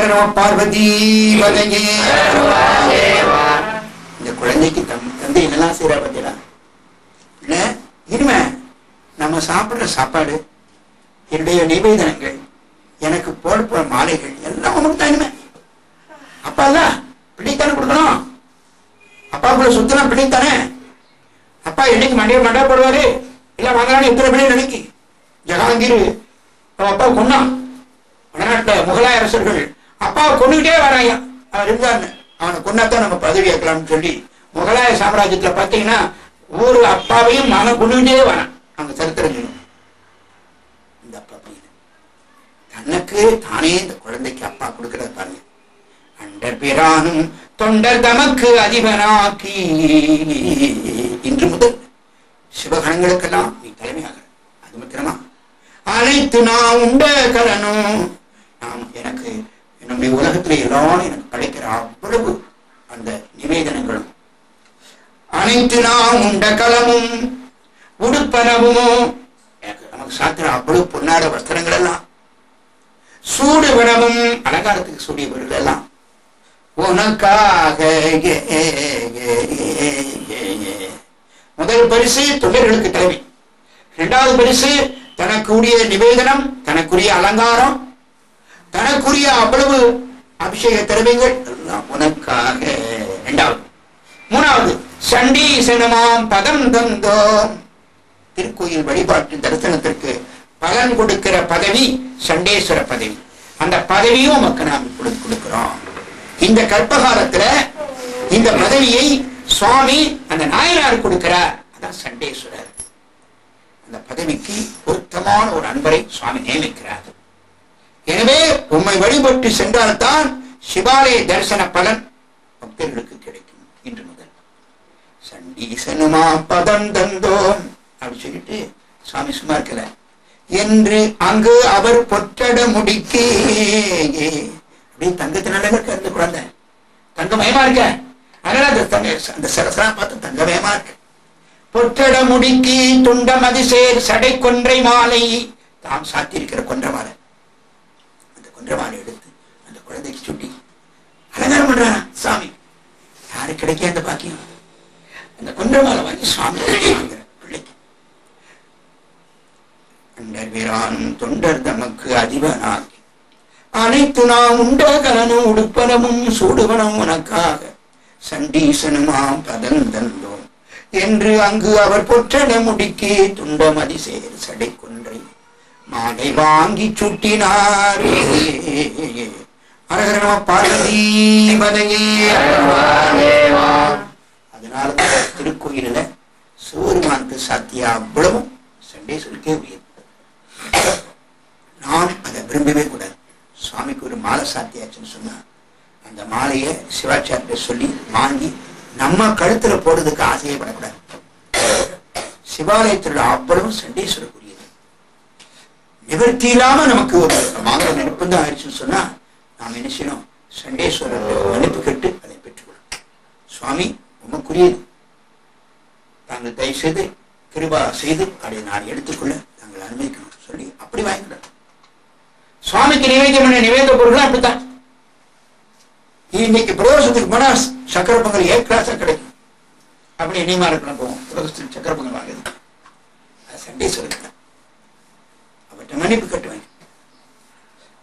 சரணோ பார்வதி வதையே இந்த குழந்தைக்கு தம் தந்தை என்னெல்லாம் செய்யறா பார்த்தீங்களா இல்ல இனிமே நம்ம சாப்பிடுற சாப்பாடு என்னுடைய நிவேதனங்கள் எனக்கு போட போற மாலைகள் எல்லாம் உனக்கு தான் இனிமே. அப்பா தான் பிள்ளைத்தானே கொடுக்கணும் அப்பாவுக்குள்ள சுத்தலாம் பிள்ளைத்தானே அப்பா என்னைக்கு மண்டிய மண்டா போடுவாரு? இல்ல வாங்கலான்னு எத்தனை பிள்ளை நினைக்கி ஜகாங்கீர். அப்பா கொன்னான் வடநாட்டுல முகலாய அரசர்கள் அப்பாவை கொண்டுகிட்டே வராங்க அவர் இருந்தாங்க அவனை கொண்டாதான் நம்ம பதவி ஏற்கலாம்னு சொல்லி முகலாய சாம்ராஜ்யத்துல பாத்தீங்கன்னா ஊர் அப்பாவையும் மகன் கொண்டுகிட்டே வரான். அவங்க சரித்திரம் இந்த அப்பா பையன். தனக்கு தானே இந்த குழந்தைக்கு அப்பா கொடுக்கறத பாருங்க. அண்டர் பிரானும் தொண்டர் தமக்கு அதிபனாக்கி. இன்று முதல் சிவகணங்களுக்கெல்லாம் நீ தலைமையாக அது மாத்திரமா. அனைத்து நான் உண்ட கலனும். என்னுடைய உலகத்துல எல்லாரும் எனக்கு கிடைக்கிற அவ்வளவு அந்த நிவேதனங்களும். அனைத்து நாம் உண்ட கலமும் உடுப்பனவுமோ எனக்கு நமக்கு சாத்திர அவ்வளவு பொன்னார வஸ்திரங்கள் எல்லாம் சூடு விடவும் அலங்காரத்துக்கு சூடிய பொருள் எல்லாம் உனக்காக ஏ, ஏ, ஏ, ஏ, முதல் பரிசு தொண்டர்களுக்கு தலைமை. இரண்டாவது பரிசு தனக்குரிய நிவேதனம் தனக்குரிய அலங்காரம் தனக்குரிய அவ்வளவு அபிஷேக திறமைகள் உனக்காக. இரண்டாவது. மூணாவது சண்டீசனமாம் பதம் தந்தோம். திருக்கோயில் வழிபாட்டு தரிசனத்திற்கு பலன் கொடுக்கிற பதவி சண்டேஸ்வர பதவி. அந்த பதவியும் உமக்கு நாம் இப்பொழுது கொடுக்கிறோம். இந்த கற்பகாலத்துல இந்த பதவியை சுவாமி அந்த நாயனார் கொடுக்கிறார். அதான் சண்டேஸ்வரர். அந்த பதவிக்கு பொருத்தமான ஒரு அன்பரை சுவாமி நியமிக்கிறார். எனவே உம்மை வழிபட்டு சென்றால்தான் சிவாலய தரிசன பலன் பக்தர்களுக்கு கிடைக்கும். இன்று முதல். சண்டீசனுமா பதம் தந்தோம். அப்படி சொல்லிட்டு சுவாமி சும்மா இருக்கல என்று அங்கு அவர் பொற்றட முடிக்கே. அப்படியே தங்கத்தினால இருக்க அந்த குழந்தை. தங்கமயமா இருக்க. அதனால அந்த தங்க அந்த சரசரா பார்த்து தங்கமயமா இருக்கு. பொற்றட முடிக்கு துண்டமதிசேர் சடை கொன்றை மாலை. தாம் சாத்தியிருக்கிற கொன்ற மாலை. அந்த எடுத்து அந்த குழந்தைக்கு சுட்டி அலங்காரம் பண்றாரா சாமி? யாரு கிடைக்க அந்த பாக்கியம்? அந்த குன்றமாலை வாங்கி சுவாமி பிள்ளைக்கு. அண்டர் வீரான் தொண்டர் தமக்கு அதிபனாகி அனைத்து நாம் உண்டகலனும் உடுப்பனமும் சூடுவனும் உனக்காக. சண்டீசனுமாம் பதம் தந்தோம். என்று அங்கு அவர் பொற்றட முடிக்கே துண்டமதி சேர் சடை கொன்றை மாலை வாங்கி சுட்டினாரே. அரகர நம பார்வதி அதனால தான் திருக்கோயிலில் சிவபெருமானுக்கு சாத்திய அவ்வளவும் சண்டேஸ்வருக்கே உயர்வு நாம் அதை விரும்பவே கூடாது. சுவாமிக்கு ஒரு மாலை சாத்தியாச்சுன்னு சொன்னா அந்த மாலையை சிவாச்சாரிய சொல்லி வாங்கி நம்ம கழுத்துல போடுறதுக்கு ஆசையே படக்கூடாது. சிவாலயத்தோட அவ்வளவும் சண்டேஸ்வரக்குரியது நிவர்த்தி இல்லாம நமக்கு ஒரு மாங்கல நிற்பந்தம் ஆயிடுச்சுன்னு சொன்னா நாம் என்ன செய்யணும்? சண்டேஸ்வரர் மன்னிப்பு கேட்டு அதை பெற்றுக்கொள்ளும். சுவாமி உமக்குரியது. தாங்கள் தயவு செய்து கிருபா செய்து அதை நான் எடுத்துக்கொள்ள தாங்கள் அனுமதிக்கணும் சொல்லி அப்படி வாங்கிக்கிறார் சுவாமிக்கு நிவேதம் பண்ண நிவேத பொருள் அப்படித்தான். இன்னைக்கு பிரதோஷத்துக்கு போனா சக்கர பொங்கல் ஏ கிளாஸா கிடைக்கும். அப்படி இனிமா இருக்கணும் போவோம் பிரதோஷத்துக்கு சக்கர பொங்கல் வாங்குது சண்டே சண்டேஸ்வரர் தான் அவர்கிட்ட மன்னிப்பு கட்டுவாங்க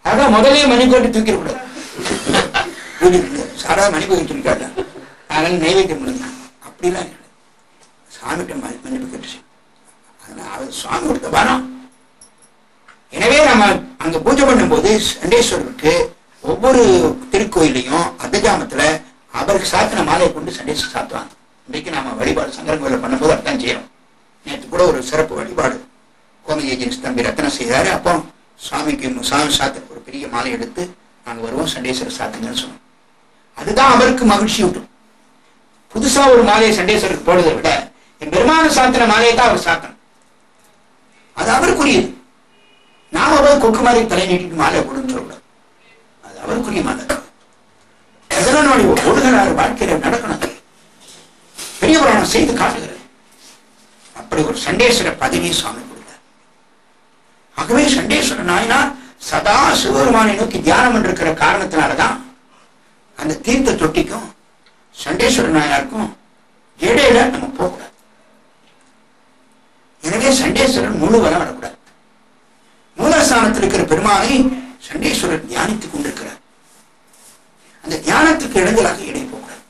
அதான் முதலே மன்னிப்பு தூக்கிடக்கூடாது. சாரா மன்னிப்பு கட்டிருக்காங்க அதனால நைவேத்தியம் பண்ணுங்க அப்படிலாம் கிடையாது சாமிகிட்ட மன்னிப்பு கட்டுச்சு. அதனால அவர் சுவாமி கொடுத்த வரம். எனவே நம்ம அங்க பூஜை பண்ணும்போது சண்டேஸ்வரருக்கு ஒவ்வொரு திருக்கோயிலையும் அர்த்தஜாமத்துல அவருக்கு சாத்தின மாலையை கொண்டு சண்டேஸ்வரர் சாத்துவாங்க. இன்றைக்கு நாம வழிபாடு சங்கரன் கோயில பண்ணும்போது அதான் செய்யறோம். நேற்று கூட ஒரு சிறப்பு வழிபாடு கோமதி ஏஜென்சி தம்பி ரத்னம் செய்தார். அப்போ சுவாமிக்கு சாமி சாத்த ஒரு பெரிய மாலை எடுத்து நாங்க வருவோம் சண்டேஸ்வரர் சாத்துங்கன்னு சொன்னோம் அதுதான் அவருக்கு மகிழ்ச்சி விட்டும் புதுசா ஒரு மாலையை சண்டேஸ்வரருக்கு போடுவதை விட என் பெருமான சாத்தின மாலையை தான் அவர் சாத்தணும். அது அவருக்குரியது. நாம போய் கொக்கு மாதிரி தலை நீட்டிட்டு மாலை போடுன்னு சொல்லக்கூடாது அது அவருக்குரிய மாலை. அதெல்லாம் நம்முடைய ஒழுகிறார் வாழ்க்கையில நடக்கணும் பெரிய புராணம் செய்து காட்டுகிறது. அப்படி ஒரு சண்டேஸ்வர பதவி சுவாமி ஆகவே சண்டேஸ்வர நாயனார் சதா சிவபெருமானை நோக்கி தியானம் பண்ணிருக்கிற காரணத்தினாலதான் அந்த தீர்த்த தொட்டிக்கும் சண்டேஸ்வர நாயனாருக்கும் இடையில நம்ம போகக்கூடாது. எனவே சண்டேஸ்வரன் முழு வரம் வரக்கூடாது. மூலஸ்தானத்தில் இருக்கிற பெருமானை சண்டேஸ்வரர் தியானித்துக் கொண்டிருக்கிறார். அந்த தியானத்துக்கு இடைஞ்சலாக இடை போகக்கூடாது.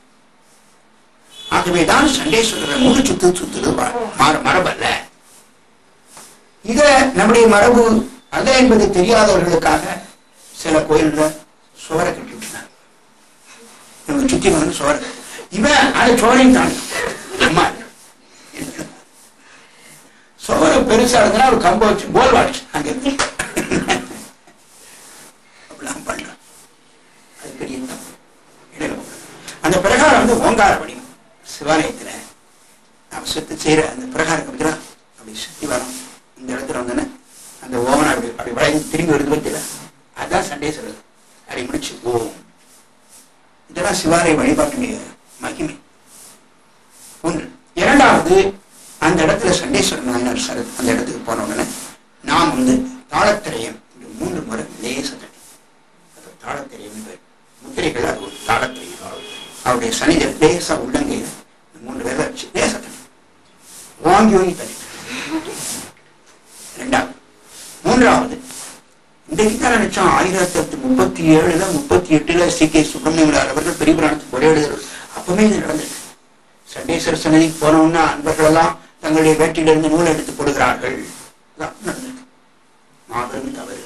ஆகவேதான் சண்டேஸ்வரரை முழு சுத்து சுத்துது மர- மரபல்ல. இத நம்முடைய மரபு அல்ல என்பது தெரியாதவர்களுக்காக சில கோயில்கள் சுவரை கட்டி விட்டாங்க. இவங்க சுத்தி வந்து சுவர். இவன் அது சுவரையும் தாண்டி. அம்மா. சுவரை பெருசா இருந்ததுன்னா ஒரு கம்ப வச்சு போல் வாட்ச் அங்க. இருந்து அப்படிலாம் பண்றான் அது பெரிய அந்த பிரகாரம் வந்து ஓங்கார வடிவம். சிவாலயத்துல நாம் சுத்தி செய்யற அந்த பிரகாரம் அப்படின்னா அப்படி சுத்தி வரோம் இந்த இடத்துல வந்தோன்னே அந்த ஓவனை அப்படி அப்படி வளைந்து திரும்பி வருது பத்தில. அதான் சொல்றது. அப்படி முடிச்சு ஓம் இதெல்லாம் சிவாலய வழிபாட்டுடைய மகிமை. ஒன்று. இரண்டாவது அந்த இடத்துல சண்டேஸ்வரன் சரத் அந்த இடத்துக்கு போன உடனே நாம் வந்து தாளத்திரையம் மூன்று முறை லேச தட்டி. அது தாளத்திரையம் பேர். முத்திரைகள் அது ஒரு தாளத்திரையம். அவருடைய சனித லேசா உள்ளங்கையில் மூன்று பேரை வச்சு லேச தட்டி. வாங்கி வாங்கி தட்டி ரெண்டாவது மூன்றாவது. இன்றைக்கு தான் நினைச்சோம் ஆயிரத்தி தொள்ளாயிரத்தி முப்பத்தி ஏழுல முப்பத்தி எட்டுல சி கே சுப்பிரமணியம் அவர்கள் பெரிய புராணத்துக்கு ஒரே எழுதுறது அப்பவே இது நடந்திருக்கு. சண்டேஸ்வர சன்னதிக்கு போனோம்னா அன்பர்கள் எல்லாம் தங்களுடைய வேட்டிலிருந்து நூல் எடுத்து போடுகிறார்கள் மாபெரும் தவறு.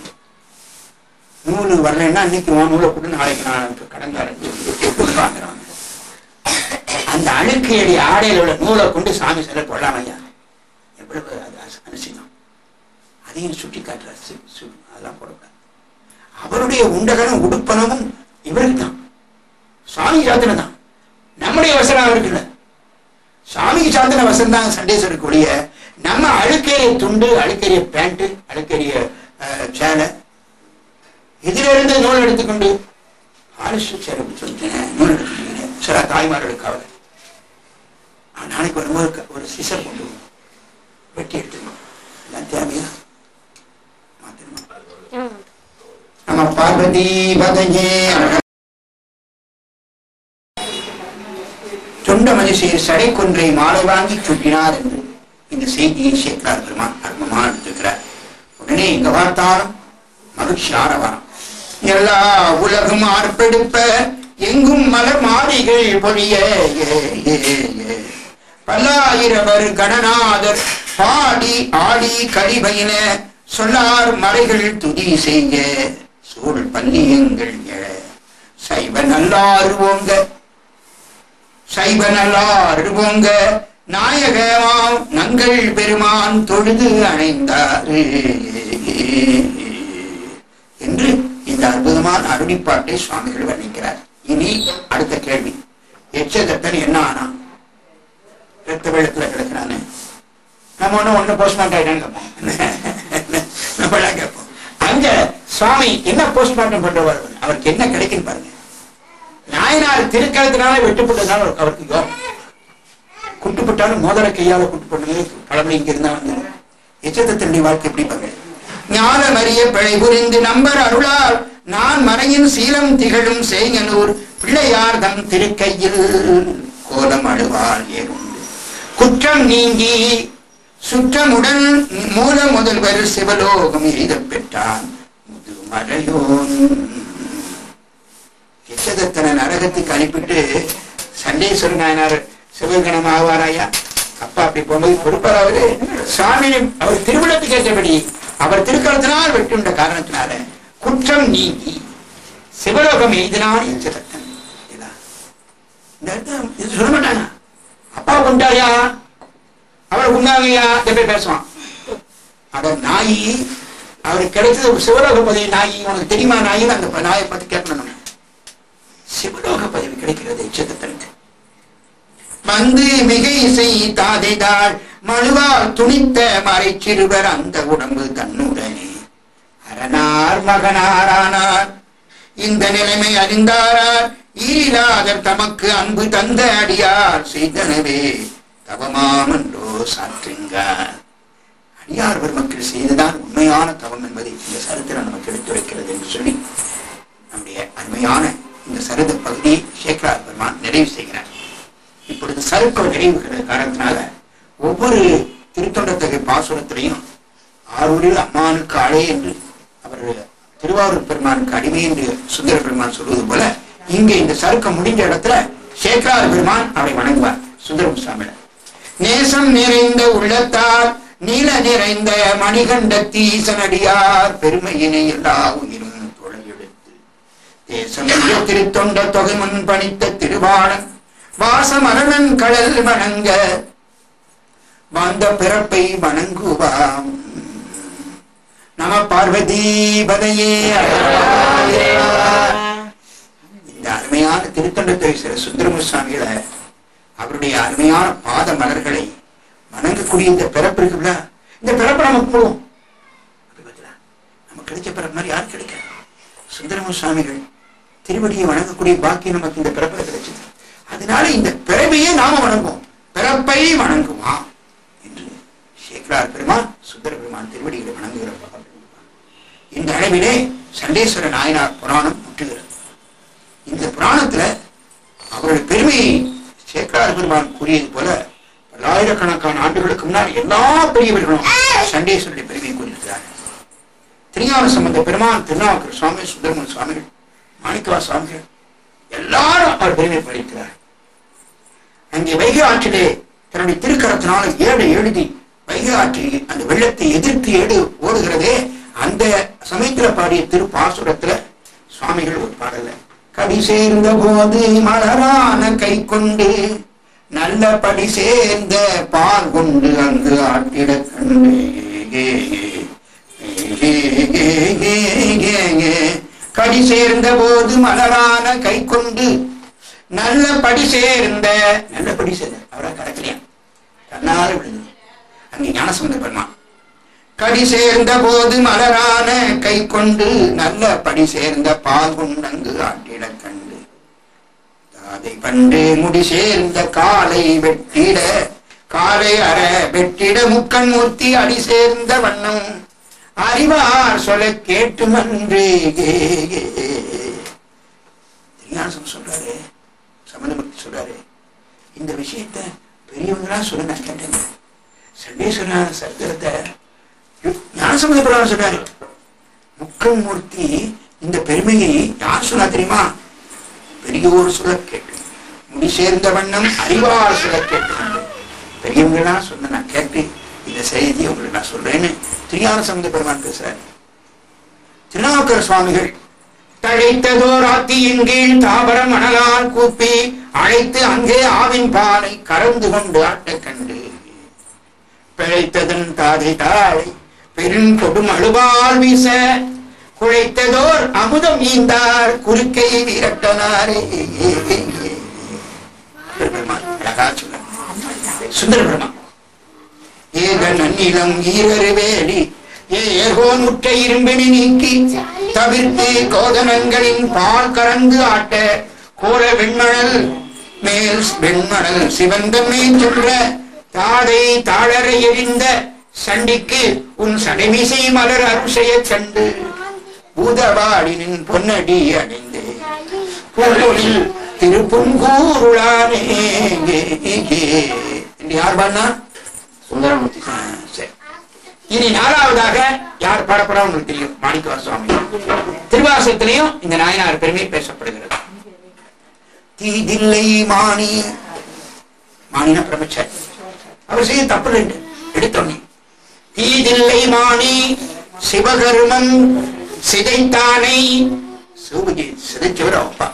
நூல் வரலைன்னா இன்னைக்கு உன் நூலை கூட நாளைக்கு நான் கடன்காரன் அந்த அழுக்கையடி ஆடையில உள்ள நூலை கொண்டு சாமி சிலை கொள்ளாமையா எவ்வளவு அது அதையும் சுட்டி காட்டுறாரு அதெல்லாம் போடக்கூடாது. அவருடைய உண்டகனும் உடுப்பனமும் இவருக்கு தான் சாமி சாத்தின தான் நம்முடைய வசனம் அவருக்கு இல்லை சாமிக்கு சாத்தின வசனம் தான் சண்டேஸ்வருக்கு ஒழிய நம்ம அழுக்கேறிய துண்டு அழுக்கேறிய பேண்ட் அழுக்கேறிய அஹ், சேலை. இதிலிருந்து நூல் எடுத்துக்கொண்டு? ஆலிஷு சேலை சொல்லிட்டேன் நூல் எடுத்துக்கிட்டீங்க சில தாய்மார்களுக்கு கவலை. நாளைக்கு வரும்போது ஒரு சிசர் கொண்டு வெட்டி எடுத்துக்கணும் எல்லாம் தேவையா? நம்ம பார்வதி பதஞ்சே தொண்ட மனுஷர் சடை கொன்றை மாலை வாங்கி சுட்டினார் என்று இந்த செய்தியை சேர்த்தார் பெருமான் அருமமா எடுத்துக்கிறார் உடனே எங்க பார்த்தாலும் மகிழ்ச்சி ஆரவாரம். எல்லா உலகம் ஆர்ப்பெடுப்ப எங்கும் மலர் மாளிகள் பொழிய பல்லாயிரவர் கணநாதர் பாடி ஆடி கலிபயின சொல்லார் மலைகள் துதி செய்ய சூழ் பன்னியங்கள் சைவ நல்லா ஓங்க சைவ நல்லா ஓங்க நாயகமாம் நங்கள் பெருமான் தொழுது அணைந்தாரு. என்று இந்த அற்புதமான அருணிப்பாட்டை சுவாமிகள் வர்ணிக்கிறார். இனி அடுத்த கேள்வி. எச்சதத்தன் என்ன ஆனான்? ரத்த வெள்ளத்துல கிடக்கிறானு. நம்ம ஒண்ணு ஒண்ணு போஸ்ட்மார்ட் ஆயிட்டான்னு கேட்போம் கேட்போம் அங்க சுவாமி என்ன போஸ்ட்மார்ட்டம் பண்றவர்? அவருக்கு என்ன கிடைக்குன்னு பாருங்க. நாயனார் திருக்கழுத்தினால வெட்டுப்பட்டதுனால அவருக்கு- யோகம். குட்டுப்பட்டாலும் மோதல கையால குட்டுப்பட்டது பண்ணுறது பழமொழி இங்க இருந்தா வந்து எச்சத்தினுடைய வாழ்க்கை எப்படி பாருங்க. ஞானம் அறிய பிழை புரிந்து நம்பர் அருளால் நான் மறையின் சீலம் திகழும் செய்யனூர் பிள்ளையார் தம் திருக்கையில் கோலம் அழுவார் ஏறுண்டு குற்றம் நீங்கி சுற்றமுடன் மூல முதல்வர் சிவலோகம் எய்தப் பெற்றான். முதுமறையோன் எச்சதத்தனை நரகத்துக்கு அனுப்பிட்டு சண்டீஸ்வரன் நாயனார் சிவகணம் ஆவாராயா? அப்பா அப்படி போகும்போது பொறுப்பார் அவரு. சாமி அவர் திருவிழத்துக்கு ஏற்றபடி அவர் திருக்கலத்தினால் வெட்டுண்ட காரணத்தினால குற்றம் நீங்கி சிவலோகம் எய்தினான் எச்சதத்தன் இதா. இது சொல்ல மாட்டாங்க அப்பா கொண்டாயா? அவரை உண்ணாமையா? பேர் பேசுவான் அட நாயி அவருக்கு கிடைச்சது சிவலோக பதவி நாயி. உனக்கு தெரியுமா நாயின்னு அந்த நாயை பார்த்து கேட்கணும் நம்ம. சிவலோக பதவி கிடைக்கிறது எச்சதத்தனுக்கு வந்து மிகை இசை தாதைதாள் மழுவால் துணித்த மறை சிறுவர் அந்த உடம்பு தன்னுடனே. அரணார் மகனாரானார் இந்த நிலைமை அறிந்தாரார். ஈரிலாதர் தமக்கு அன்பு தந்த அடியார் செய்தனவே. தவமாமன்றோ சாற்றுங்கார் அடியார் பெருமக்கள் செய்ததான் உண்மையான தவம் என்பதை இந்த சரித்திரம் நமக்கு எடுத்துரைக்கிறது என்று சொல்லி நம்முடைய அருமையான இந்த சரித பகுதியை சேகரார் பெருமான் நிறைவு செய்கிறார். இப்பொழுது சருக்கம் நிறைவுகிற காரணத்தினால ஒவ்வொரு திருத்தொண்டத்தகை பாசுரத்திலையும் ஆரூரில் அம்மானுக்கு அழை என்று அவர் திருவாரூர் பெருமானுக்கு அடிமை என்று சுந்தர பெருமான் சொல்வது போல இங்கே இந்த சருக்கம் முடிஞ்ச இடத்துல சேகரார் பெருமான் அவரை வணங்குவார். சுந்தரம் சுவாமியிடம் நேசம் நிறைந்த உள்ளத்தால் நீல நிறைந்த மணிகண்டத்தி ஈசனடியார் பெருமையினை எல்லா உயிரும் தொலையெடுத்து. தேசம் திருத்தொண்ட தொகை முன் பணித்த திருவாளன் வாசமரணன் கடல் வணங்க வந்த பிறப்பை வணங்குவாம் நம பார்வதி பதையே இந்த அருமையான திருத்தொண்டத்தை சில சுந்தரமு சுவாமிகளை அவருடைய அருமையான பாத மலர்களை வணங்கக்கூடிய இந்த பிறப்பு இருக்குல்ல? இந்த பிறப்பு நம்ம கும்பிடுவோம் நமக்கு கிடைச்ச பிறப்பு மாதிரி யாரும் கிடைக்காது? சுந்தரம சுவாமிகள் திருவடியை வணங்கக்கூடிய பாக்கியம் நமக்கு இந்த பிறப்பில் கிடைச்சது. அதனால இந்த பிறவையே நாம வணங்குவோம். பிறப்பை வணங்குமா? என்று சேக்கரார் பெருமான் சுந்தர பெருமான் திருவடிகளை வணங்குகிற இந்த அளவிலே சண்டேஸ்வர நாயனார் புராணம் முற்றுகிறது இந்த புராணத்துல அவருடைய பெருமையை சேக்கரார் பெருமான் கூறியது போல பல்லாயிரக்கணக்கான ஆண்டுகளுக்கு முன்னால் எல்லா பெரியவர்களும் சண்டேஸ்வருடைய பெருமையை கூறியிருக்கிறார்கள். திருஞான சம்பந்த பெருமான் திருநாவுக்கர் சுவாமி சுந்தரமன் சுவாமிகள் மாணிக்கவா சுவாமிகள் எல்லாரும் அவர் பெருமை படிக்கிறார் அங்கே வைகை ஆற்றிலே தன்னுடைய திருக்கரத்தினால் ஏடு எழுதி வைகை ஆற்றி அந்த வெள்ளத்தை எதிர்த்து ஏடு ஓடுகிறதே அந்த சமயத்துல பாடிய திருப்பாசுரத்துல சுவாமிகள் ஒரு பாடல கடி சேர்ந்த போது மலரான கை கொண்டு நல்ல படி சேர்ந்த பால் கொண்டு அங்கு ஆட்டிட கண்டு கடி சேர்ந்த போது மலரான கை கொண்டு நல்ல படி சேர்ந்த நல்ல படி சேர்ந்த. அவரா கடக்கலையா? தன்னால விழுது அங்கே ஞானசம்பந்த பெருமான். கடி சேர்ந்த போது மலரான கை கொண்டு நல்ல படி சேர்ந்த பால் கொண்டங்கு ஆட்டிட கண்டு. அதை பண்டு முடி சேர்ந்த காலை வெட்டிட காலை அற வெட்டிட முக்கண் மூர்த்தி அடி சேர்ந்த வண்ணம். அறிவார் சொல்ல கேட்டு மன்றே திருஞானம் சொல்றாரு சம்பந்தமூர்த்தி சொல்றாரு. இந்த விஷயத்த பெரியவங்களா சொல்லுங்க நான் கேட்டேன் சண்டேஸ்வரன் சரித்திரத்தை ஞானசம்பந்த புராணம் சொல்றாரு. முக்கமூர்த்தி இந்த பெருமையை யார் சொன்னா தெரியுமா? பெரியோர் சொல்ல கேட்டு முடி சேர்ந்த வண்ணம் அறிவார் சொல்ல கேட்டு பெரியவங்களா சொன்ன நான் கேட்டு இந்த செய்தியை உங்களுக்கு நான் சொல்றேன்னு திருஞான சம்பந்த பெருமான் பேசுறாரு. திருநாவுக்கர சுவாமிகள் தழைத்ததோர் ஆத்தியின் கீழ் தாபர மணலால் கூப்பி அழைத்து அங்கே ஆவின் பாலை கறந்து கொண்டு ஆட்ட கண்டு பிழைத்ததன் தாதை தாழை பெரும் கொடும் அழுவால் வீச குழைத்ததோர் அமுதம் ஈந்தார் குறுக்கை விரட்டனாரே. பெருமான் சுந்தர பிரமா ஏக நன்னிலம் ஈரரு வேலி ஏகோன் முற்ற இரும்பினை நீக்கி தவிர்த்து கோதனங்களின் பால் கறந்து ஆட்ட கோல வெண்மணல் மேல் வெண்மணல் சிவந்தமே சொல்ற தாதை தாழரை எரிந்த சண்டிக்கு உன் சடைமிசை மலர் அருசையை சண்டு பூதவாடினின் பொன்னடி அணிந்து பொருளில் திருப்புங்கூருளானே யார் பாடினா? சுந்தரமூர்த்தி. சரி. இனி நாலாவதாக யார் பாடப்படா உங்களுக்கு தெரியும்? மாணிக்கவர் சுவாமி திருவாசத்திலையும் இந்த நாயனார் பெருமை பேசப்படுகிறது. தீதில்லை மாணி. மாணினா பிரம்மச்சாரி. அவர் செய்ய தப்பு ரெண்டு எடுத்தோன்னே. தீதில்லை மாணி சிவகர்மம் சிதைத்தானை. சிவபுஜி சிதைச்சவர் அப்பா.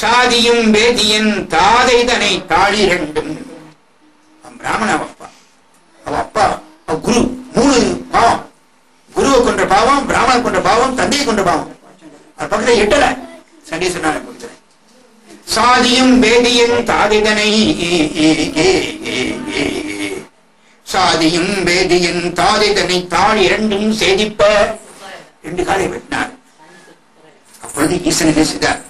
சாதியும் வேதியின் தாதை தனை தாழிரண்டும் பிராமண அப்பா. அவ அப்பா குரு மூணு பாவம். குருவை கொண்ட பாவம் பிராமண கொண்ட பாவம் தந்தையை கொண்ட பாவம். அது பக்கத்துல எட்டல. சண்டீஸ்வரனால பக்கத்துல சாதியும் வேதியின் தாதிதனை. சாதியும் வேதியன் தாதிதனை தாழ் இரண்டும் சேதிப்ப ரெண்டு காலை வெட்டினார். அப்பொழுது ஈசன் பேசுகிறார்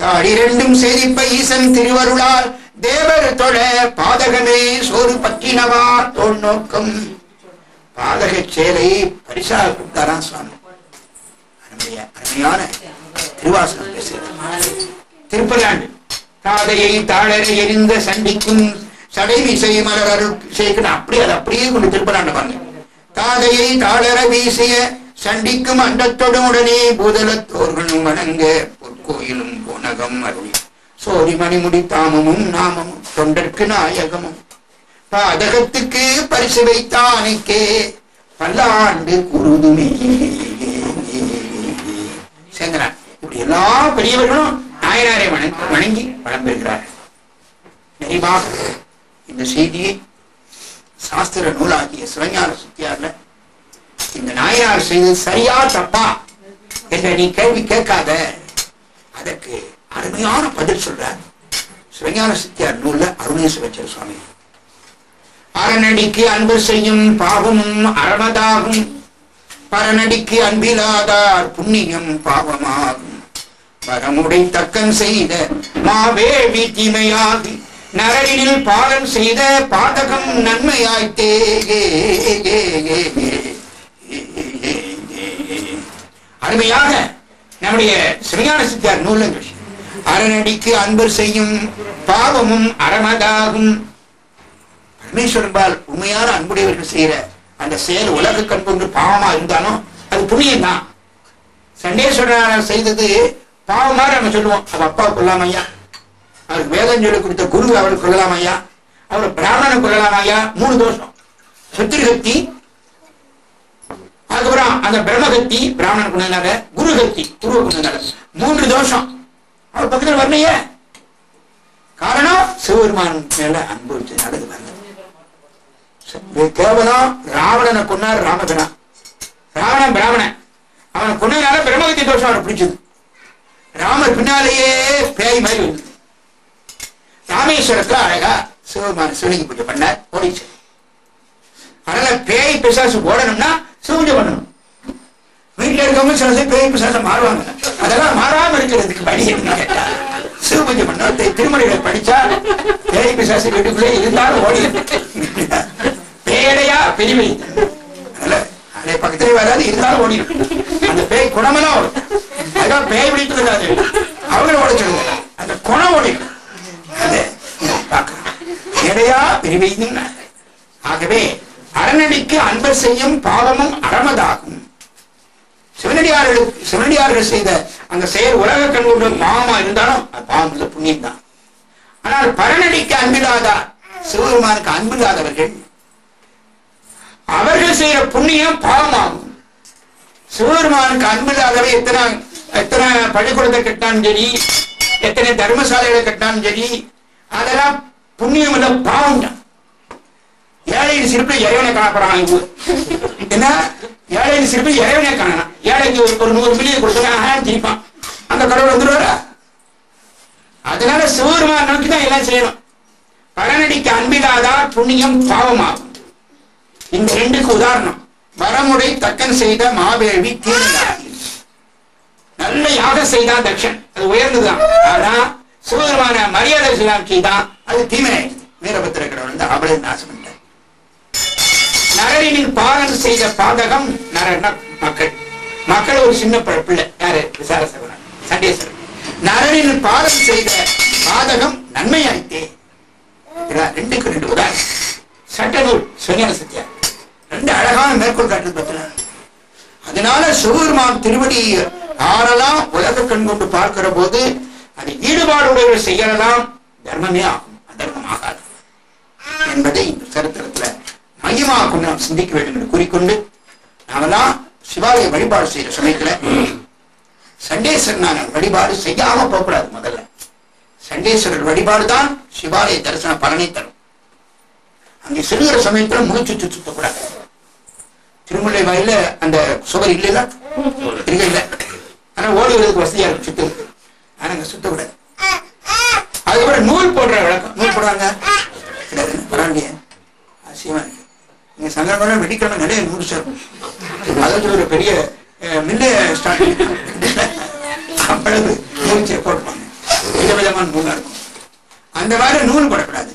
தாழ் இரண்டும் சேதிப்ப ஈசன் திருவருளால் தேவர் தொழ பாதகமே சோறு பற்றினவா தோல் நோக்கம். பாதக சேலை பரிசாக கொடுத்தாராம் சுவாமி. அருமையா அருமையான திருவாசனம் பேசுகிறார். திருப்பலாண்டு தாதையை தாழரை எரிந்த சண்டிக்கும் சடைவிசை மலர் அருள் சேர்க்கணும் அப்படியே அது அப்படியே கொண்டு திருப்பலாண்டு பாருங்க. தாதையை தாளர வீசிய சண்டிக்கும் அண்டத்தொடு உடனே பூதலத்தோர்களும் வணங்க பொற்கோயிலும் போனகம் அருள். சோரி மணிமுடி தாமமும் நாமமும் தொண்டர்க்கு நாயகமும். பாதகத்துக்கு பரிசு வைத்தானுக்கே பல்லாண்டு குருதுமே. சேந்தனார் இப்படி எல்லா பெரியவர்களும் நாயனாரை வணங்கி வணங்கி வளம் நிறைவாக இந்த செய்தியை சாஸ்திர நூலாகிய சிவஞான சுத்தியார்ல இந்த நாயனார் செய்தது சரியா தப்பா என்ற நீ கேள்வி கேட்காத. அதற்கு அருமையான பதில் சொல்றார் சிவஞான சித்தியார் நூல்ல அருணேஸ்வரச்சர் சுவாமி. அறநடிக்கு அன்பு செய்யும் பாவமும் அறமதாகும் பரநடிக்கு அன்பிலாதார் புண்ணியம் பாவமாகும். பரமுடை தக்கம் செய்த மாவேவி தீமையாகும். நரடினில் பாடம் செய்த பாதகம் நன்மையாய்த்தே அருமையாக நம்முடைய சிவஞான சித்தார் நூலங்கள் அரணடிக்கு அன்பர் செய்யும் பாவமும் அறமதாகும். பரமேஸ்வரன்பால் உண்மையான அன்புடையவர்கள் செய்யற அந்த செயல் உலக கண் கொண்டு பாவமா இருந்தாலும் அது புண்ணியம் தான் சண்டேஸ்வரனார் செய்தது பாவமா நம்ம சொல்லுவோம். அது அப்பா கொல்லாமையா அவருக்கு வேதம் சொல்லி கொடுத்த குரு அவருக்கு கொள்ளலாம் ஐயா அவர் பிராமணன் கொள்ளலாம் ஐயா மூணு தோஷம். சக்தி அதுக்கப்புறம் அந்த பிரம்மகத்தி பிராமணன் கொண்டாங்க குருகத்தி துருவ கொண்டாங்க மூன்று தோஷம். அவர் பக்கத்தில் வரலையே. காரணம் சிவபெருமான் மேல அன்பு நடந்து வந்தது கேவலம் ராவணனை கொன்னார் ராமபிரான் ராவணன் பிராமணன். அவன் கொன்னதுனால பிரம்மகத்தி தோஷம் அவரை பிடிச்சது. ராமர் பின்னாலேயே பேய் மாதிரி வந்தது. ராமேஸ்வரத்துல அழகா சிவபெருமான சிவலிங்க பூஜை பண்ணார். ஓடிச்சு அதனால பேய் பிசாசு ஓடணும்னா சிவபூஜை பண்ணணும். வீட்டுல இருக்கவங்க சில பேர் பேய் பிசாசை மாறுவாங்க. அதெல்லாம் மாறாம இருக்கிறதுக்கு வழி என்ன கேட்டா சிவபூஜை பண்ண திருமணிகளை படிச்சா பேய் பிசாசு வீட்டுக்குள்ளே இருந்தாலும் ஓடி பேடையா பெருமை. அதனால அதே பக்கத்திலே வராது இருந்தாலும் ஓடி அந்த பேய் குணமெல்லாம் ஓடும். அதுக்காக பேய் பிடித்து இருக்காது அவங்களும் ஓட சொல்லுங்க அந்த குணம் ஓடிடும். அதை பிரிவையும் ஆகவே அறநடிக்கு அன்பர் செய்யும் பாவமும் அறமதாகும். சிவனடியார்களுக்கு சிவனடியார்கள் செய்த அந்த செயல் உலக கண்கொண்டு பாவமா இருந்தாலும் அது பாவம் புண்ணியம் தான். ஆனால் பரநடிக்கு அன்பில்லாதார் சிவபெருமானுக்கு அன்பில்லாதவர்கள் அவர்கள் செய்யற புண்ணியம் பாவமாகும். சிவபெருமானுக்கு அன்பில்லாதவை எத்தனை எத்தனை பள்ளிக்கூடத்தை கட்டினாலும் சரி எத்தனை தர்மசாலைகளை கட்டினாலும் சரி அதெல்லாம் புண்ணியம் இல்ல பாவம் தான் ஏழையின் இறைவனை காணப்படுறான் இவங்க. என்ன? ஏழை சிரிப்பில் இறைவனை காணலாம். ஏழைக்கு ஒரு ஒரு நூறு மில்லியன் கொடுத்தா திரிப்பான். அந்த கடவுள் வந்துடுவாரா? அதனால சிவபெருமான் நோக்கி தான் எல்லாம் செய்யணும். பரநடிக்கு அன்பில்லாதார் புண்ணியம் பாவமாகும். இந்த ரெண்டுக்கு உதாரணம். வரமுறை தக்கன் செய்த மாவேவி தீர்ந்தார். நல்ல யாகம் செய்தான் தக்ஷன். அது உயர்ந்ததுதான். ஆனா சிவபெருமான மரியாதை செய்யலாம் தான் அது தீமை வீரபத்திர கடவுள் வந்து அவளை நாசம் நரனின் பாலன் செய்த பாதகம் நரன மக்கள். மக்கள் ஒரு சின்ன பிள்ளை யாரு? விசாரசவரன் சண்டேஸ்வரன் நரனின் பாலன் செய்த பாதகம் நன்மையாயிட்டே. ரெண்டுக்கு ரெண்டு உதாரணம். சட்டநூல் சுஞான சத்யா. ரெண்டு அழகான மேற்கோள் காட்டு பத்தின அதனால சிவபெருமான் திருவடி ஆறலாம் உலக கண் கொண்டு பார்க்கிற போது அது ஈடுபாடுடையவர் செய்யலாம். தர்மமே ஆகும். அதர்மம் ஆகாது. என்பதை இந்த சரித்திரத்துல மையமாக கொண்டு நாம் சிந்திக்க வேண்டும் என்று கூறிக்கொண்டு நாமெல்லாம் சிவாலய வழிபாடு செய்யற சமயத்துல சண்டேஸ்வரனான வழிபாடு செய்யாம போகக்கூடாது முதல்ல. சண்டேஸ்வரர் வழிபாடு தான் சிவாலய தரிசன பலனை தரும். அங்கே செல்கிற சமயத்துல மூச்சு சுத்து சுத்தக்கூடாது. திருமுல்லை வாயில அந்த சுவர் இல்லைல்ல? இல்ல. ஆனா ஓடி வருவதற்கு வசதியா இருக்கு சுத்து. ஆனா சுத்த சுத்தக்கூடாது. அதுக்கப்புறம் நூல் போடுற வழக்கம். நூல் போடுறாங்க கிடையாது பரவாயில்லையே. அவசியமா இருக்கு. இங்க சங்கரங்கள்லாம் வெடிக்கிழமை நிறைய நூல் சேரும் அதாவது ஒரு பெரிய அஹ், ஸ்டார்ட் அவ்வளவு நூல் சேர் போட்டுப்பாங்க. விதவிதமான நூலா இருக்கும். அந்த மாதிரி நூல் போடக்கூடாது.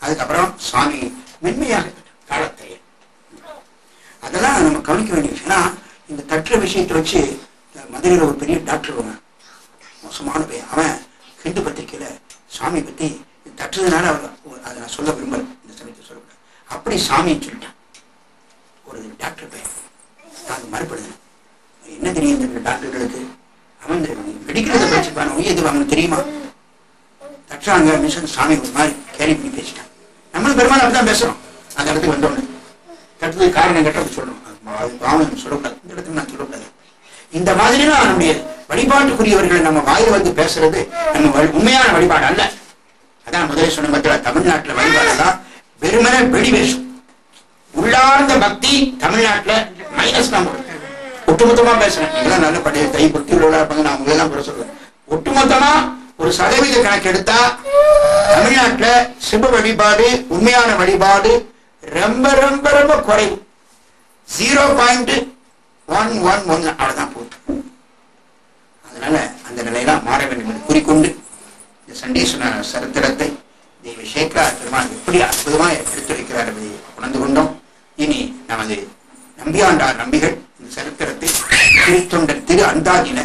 அதுக்கப்புறம் சுவாமி மென்மையாக காலத்தை. நம்ம கவனிக்க வேண்டிய விஷயம் ஏன்னா இந்த தட்டுற விஷயத்தை வச்சு மதுரையில் ஒரு பெரிய டாக்டர் அவன் மோசமான பையன். அவன் ஹிந்து பத்திரிக்கையில சாமி பற்றி தட்டுறதுனால அவர் அதை நான் சொல்ல விரும்பல. இந்த சமயத்தை சொல்லக்கூடாது. அப்படி சாமின்னு சொல்லிட்டான். ஒரு டாக்டர் பையன். நான் மறுப்படுது என்ன தெரியும் இந்த டாக்டர்களுக்கு? அவன் இந்த மெடிக்கல் படிச்சிருப்பான் உயிர் இது அவனுக்கு தெரியுமா? தட்டுறாங்க மிஷன் சாமி ஒரு மாதிரி கேரி பண்ணி பேசிட்டான். நம்மளும் பெருமாள் அப்படி தான் பேசுகிறோம் அந்த இடத்துக்கு வந்தோடனே. தட்டுறதுக்கு காரணம் கட்டுறது அப்படி சொல்லணும். அது பாவம் சொல்லக்கூடாது. இந்த இடத்துக்கு நான் இந்த மாதிரிலாம் நம்முடைய வழிபாட்டுக்குரியவர்களை நம்ம வாயில் வந்து பேசுறது நம்ம உண்மையான வழிபாடு அல்ல. அதான் முதலே சொன்ன மாதிரி தமிழ்நாட்டுல வழிபாடெல்லாம் வெறுமன வெடி வேஷம். உள்ளார்ந்த பக்தி தமிழ்நாட்டுல மைனஸ் தான் ஒட்டுமொத்தமா பேசுறேன். நீங்களாம் நல்ல படைய தை பக்தி உள்ளவர்களா இருப்பாங்க நான் உங்களை தான் சொல்றேன். ஒட்டுமொத்தமா ஒரு சதவீத கணக்கு எடுத்தா தமிழ்நாட்டுல சிவ வழிபாடு உண்மையான வழிபாடு ரொம்ப ரொம்ப ரொம்ப குறைவு. Zero point one one one அவ்வளவுதான் போகுது அதனால அந்த நிலையெல்லாம் மாற வேண்டும் என்று கூறிக்கொண்டு இந்த சண்டீஸ்வர சரித்திரத்தை தேவி சேகரா பெருமான் எப்படி அற்புதமாக எடுத்துரைக்கிறார் என்பதை உணர்ந்து கொண்டோம். இனி நமது நம்பியாண்டார் நம்பிகள் இந்த சரித்திரத்தை திருத்தொண்டர் திரு அந்தாதின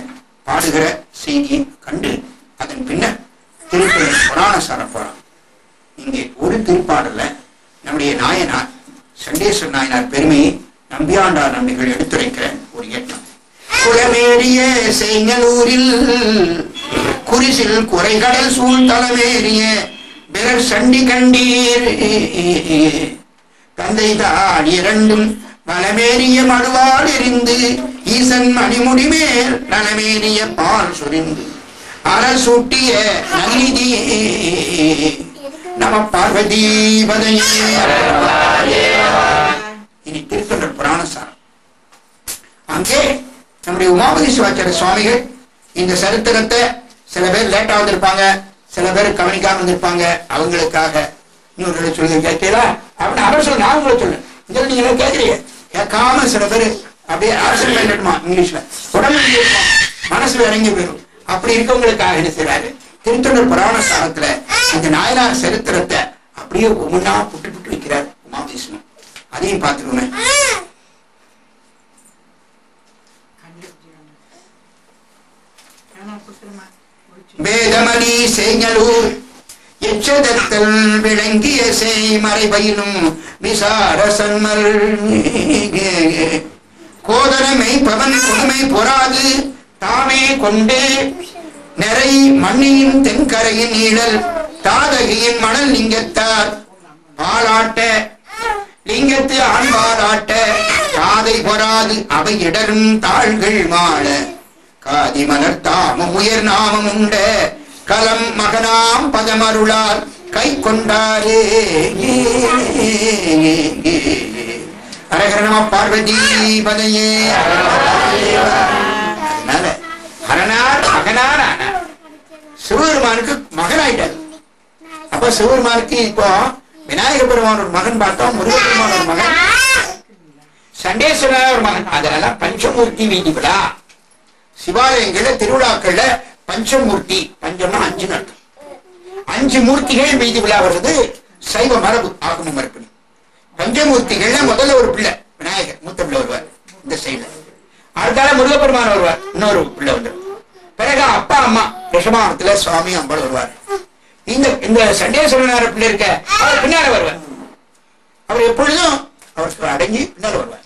பாடுகிற செய்தியை கண்டு அதன் பின்னர் திருப்பதி புராண சாரப்போறான் இங்கே ஒரு திருப்பாடல்ல நம்முடைய நாயனார் சண்டேஸ்வர நாயனார் பெருமையை நம்பியாண்டார் நம்பிகள் எடுத்துரைக்கிற ஒரு ஏற்றம் குளமேறிய செய்ஞலூரில் குறிசில் குறைகடல் சூழ் தலமேறிய பிறர் சண்டி கண்டீர். தந்தை தான் இரண்டும் மலமேறிய மடுவால் எரிந்து ஈசன் மணிமுடி மேல் நலமேறிய பால் சுரிந்து. அரசூட்டிய நல்நிதி நம பார்வதி பதையே இனி திருத்தொண்டர் புராணசாரம். அங்கே நம்முடைய உமாபதி சிவாச்சாரிய சுவாமிகள் இந்த சரித்திரத்தை சில பேர் லேட்டா வந்திருப்பாங்க சில பேர் கவனிக்காம வந்திருப்பாங்க அவங்களுக்காக இன்னொரு சொல்லி கேட்கலா அப்படின்னு அவர் சொல்ல நான் உங்களை சொல்லுங்க இதில் நீங்க கேட்குறீங்க கேட்கறீங்க. கேட்காம சில பேர் அப்படியே அரசு வேண்டுமா இங்கிலீஷ்ல. உடம்பு மனசுல இறங்கி போயிடும். அப்படி இருக்கவங்களுக்காக என்ன செய்யறாரு திருத்தொண்டர் புராண சாலத்துல இந்த நாயனார் சரித்திரத்தை அப்படியே ஒவ்வொன்றா புட்டு புட்டு வைக்கிறார் உமாபதி அதையும் பார்த்துக்கோங்க. வேதமணி செய்ஞலூர் எச்சதத்தல் விளங்கிய செய் பயிலும் விசார சன்மல் கோதரமை பவன் கொடுமை பொறாது தாமே கொண்டே நிறை மண்ணின் தென்கரையின் நீழல் தாதகியின் மணல் லிங்கத்தார். பாலாட்ட லிங்கத்து ஆண்பாலாட்ட காதை பொறாது அவை இடரும் தாள்கள் மாள. காதி தாமும் உயர் நாமம் உண்ட. கலம் மகனாம் பதமருளார். கை கொண்டாரே. அரகரணமா பார்வதி பதையே அதனால ஹரனார் மகனார் ஆனார் சிவபெருமானுக்கு மகனாயிட்டார். அப்ப சிவபெருமானுக்கு இப்போ விநாயக பெருமான் ஒரு மகன் பார்த்தோம் முருகப்பெருமான் ஒரு மகன். சண்டேஸ்வரர் ஒரு மகன். அதனால பஞ்சமூர்த்தி வீதி விழா சிவாலயங்கள்ல திருவிழாக்கள்ல பஞ்சமூர்த்தி பஞ்சம்னா அஞ்சு அர்த்தம் அஞ்சு மூர்த்திகள் மீதி விழா வருது சைவ மரபு ஆகம மரபு. பஞ்சமூர்த்திகள்ல முதல்ல ஒரு பிள்ளை விநாயகர் மூத்த பிள்ளை வருவார் இந்த சைடுல அடுத்தால முருகப்பெருமான் வருவார் இன்னொரு பிள்ளை வந்துடும் பிறகு அப்பா அம்மா விஷமானத்துல சுவாமி அம்பாள் வருவார். இந்த இந்த சண்டேஸ்வரனார பிள்ளை இருக்க அவர் பின்னால வருவார். அவர் எப்பொழுதும் அவருக்கு அடங்கி பின்னால வருவார்.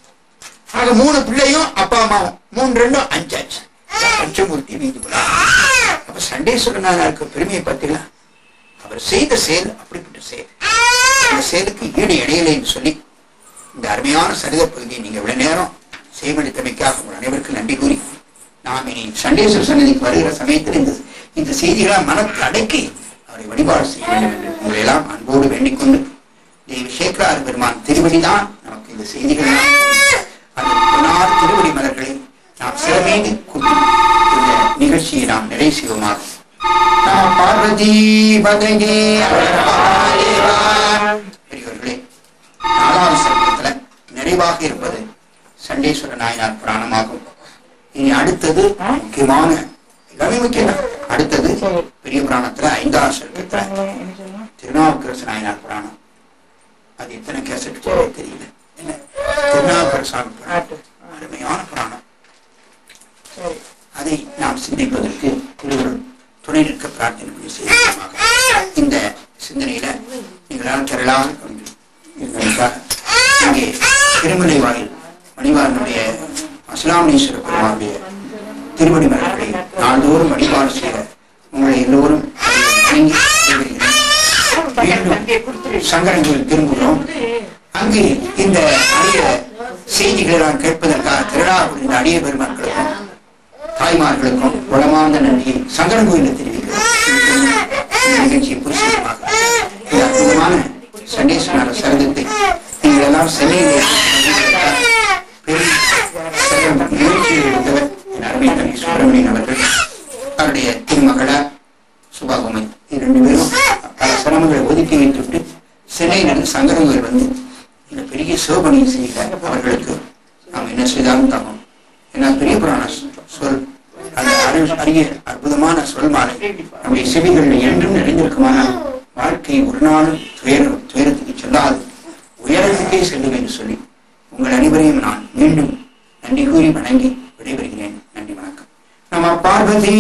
ஆக மூணு பிள்ளையும் அப்பா அம்மாவும் மூணு ரெண்டும் அஞ்சாச்சு. அதான் பஞ்சமூர்த்தி வீதி அப்ப அப்ப சண்டேஸ்வரனாருக்கு பெருமையை பார்த்தீங்களா? அவர் செய்த செயல் அப்படிப்பட்ட செயல். அந்த செயலுக்கு ஈடு இடையிலைன்னு சொல்லி இந்த அருமையான சரித பகுதியை நீங்க இவ்வளவு நேரம் செய்வழித்தமைக்காக உங்கள் அனைவருக்கும் நன்றி கூறி நாம் இனி சண்டேஸ்வர சன்னதிக்கு வருகிற சமயத்தில் இந்த இந்த செய்திகளை மனத்தை அடக்கி அவரை வழிபாடு செய்ய வேண்டும் என்று உங்களை எல்லாம் அன்போடு வேண்டிக்கொண்டு தேவி சேக்கரார் பெருமான் திருவடிதான் நமக்கு இந்த செய்திகள் அந்த திருவடி மலர்களை நாம் சிறமீது கூட்டி இந்த நிகழ்ச்சியை நாம் நிறைவு செய்வோமாக. நம பார்வதி பதங்கே பெரியவர்களே நாலாவது சர்க்கத்துல நிறைவாக இருப்பது சண்டேஸ்வர நாயனார் புராணமாகும். இனி அடுத்தது முக்கியமான எல்லாமே முக்கியம் அடுத்தது பெரிய புராணத்துல ஐந்தாவது சர்க்கத்துல திருநாவுக்கரசு நாயனார் புராணம். அது எத்தனை கேசட் தெரியல. என்ன? அதை நாம் சிந்திப்பதற்கு திருவருள் துணை நிற்க பிரார்த்தனை செய்யமாக இந்த சிந்தனையில நீங்கள் திரளாக இங்கே திருமலை வாயில் மணிவாரனுடைய அஸ்லாமணீஸ்வர பெருமானுடைய திருவடி மலர்களை நாள்தோறும் வழிபாடு செய்ய உங்களை எல்லோரும் மீண்டும் சங்கரங்கள் திரும்புகிறோம். அங்கே இந்த அரிய செய்திகளை நான் கேட்பதற்காக திரளாக அடிய பெருமக்களுக்கும் தாய்மார்களுக்கும் வளமான நன்றியை சங்கரன் கோயிலில் தெரிவிக்கிறோம் நிகழ்ச்சியை புரிசுமாக இந்த அற்புதமான சண்டேஸ்வரர் சரதத்தை நீங்கள் எல்லாம் சென்னையில் நிகழ்ச்சியில் இருந்தவர் அருமை தம்பி சுப்பிரமணியன் அவர்கள் அவருடைய திருமகளார் சுபாகுமை இரண்டு பேரும் பல சிரமங்களை ஒதுக்கி வைத்துவிட்டு சென்னையிலிருந்து சங்கரங்கள் வந்து இந்த பெரிய சிவபணியை செய்கிறார். அவர்களுக்கு நாம் என்ன செய்தாலும் தகும் ஏன்னா பெரிய புராண சொல் அந்த அரிய அற்புதமான சொல் மாலை நம்முடைய செவிகளில் என்றும் நிறைந்திருக்குமானால் வாழ்க்கை ஒரு நாளும் துயரம் துயரத்துக்கு செல்லாது. உயரத்துக்கே செல்லும் என்று சொல்லி உங்கள் அனைவரையும் நான் மீண்டும் நன்றி கூறி வணங்கி விடைபெறுகிறேன். நன்றி வணக்கம். நம பார்வதி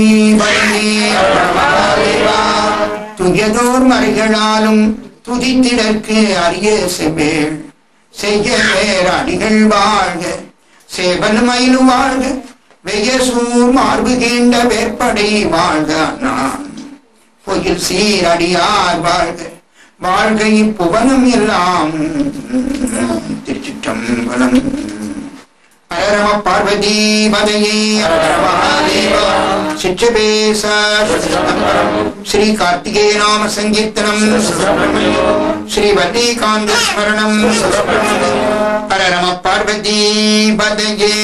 துயதோர் மறைகளாலும் துதித்திடற்கு அரிய செவ்வேள் செய்ய வேற அடிகள் வாழ்க. சேவல் மயிலு வாழ்க. வெயசூர் மார்பு கேண்ட வேற்படை வாழ்க நான். பொயில் சீரடியார் வாழ்க. வாழ்கை புவனம் எல்லாம் திருச்சிற்றம்பலம். அரரம பார்வதி பதையே சிற்றபேச ஸ்ரீ கார்த்திகே நாம சங்கீர்த்தனம். ஸ்ரீ வல்லிகாந்த ஸ்மரணம். அரரம பார்வதி பதையே